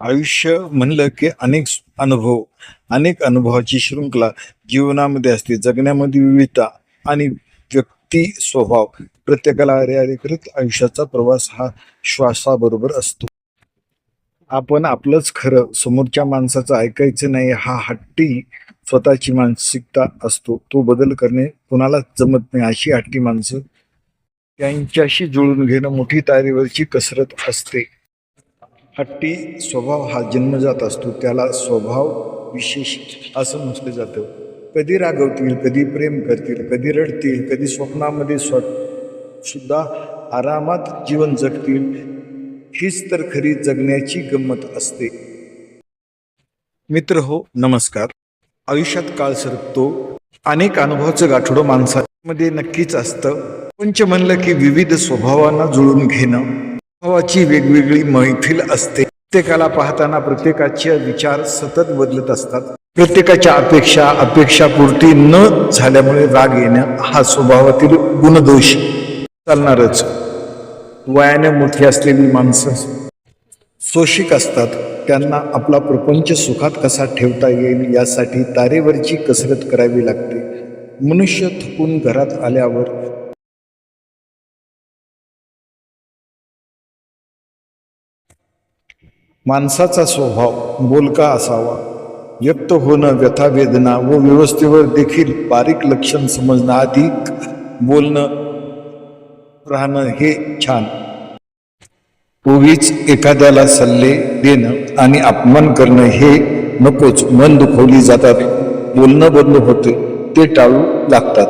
आयुष्य म्हणलं की अनेक अनुभव अनेक अनुभवाची शृंखला जीवनामध्ये असते. जगण्यामध्ये विविधता आणि व्यक्ती स्वभाव प्रत्येकाला अरे आयुष्याचा प्रवास हा श्वासाबरोबर असतो. आपण आपलंच खरं समोरच्या माणसाचं ऐकायचं नाही हा हट्टी स्वतःची मानसिकता असतो. तो बदल करणे कुणालाच जमत नाही अशी हट्टी माणसं त्यांच्याशी जुळून घेणं मोठी तारीवरची कसरत असते. हट्टी स्वभाव हा जन्मजात असतो त्याला स्वभाव विशेष असं म्हटलं जातं. कधी रागवतील कधी प्रेम करतील कधी रडतील कधी स्वप्नामध्ये स्व सुद्धा आरामात जीवन जगतील हीच तर खरी जगण्याची गंमत असते. मित्र हो नमस्कार. आयुष्यात काळ सरकतो अनेक अनुभवाचं गाठोडं माणसामध्ये नक्कीच असतं. पंच म्हणलं की विविध स्वभावांना जुळून घेणं स्वभावाची वेगवेगळी मैफिल असते. प्रत्येकाला पाहताना प्रत्येकाचे विचार सतत बदलत असतात. प्रत्येकाच्या अपेक्षा अपेक्षापूर्ती न झाल्यामुळे राग येणं हा स्वभावातील गुणदोष. चालणारच. वयाने मोठी असलेली माणसं सोशिक असतात. त्यांना आपला प्रपंच सुखात कसा ठेवता येईल यासाठी तारेवरची कसरत करावी लागते. मनुष्य थकून घरात आल्यावर माणसाचा स्वभाव बोलका असावा. व्यक्त होणं व्यथा वेदना व व्यवस्थेवर देखील बारीक लक्षण समजणं अधिक बोलणं राहणं हे छान. उगीच एखाद्याला सल्ले देणं आणि अपमान करणं हे नकोच. मन दुखवली जातात. बोलणं बंद होते. ते टाळू लागतात.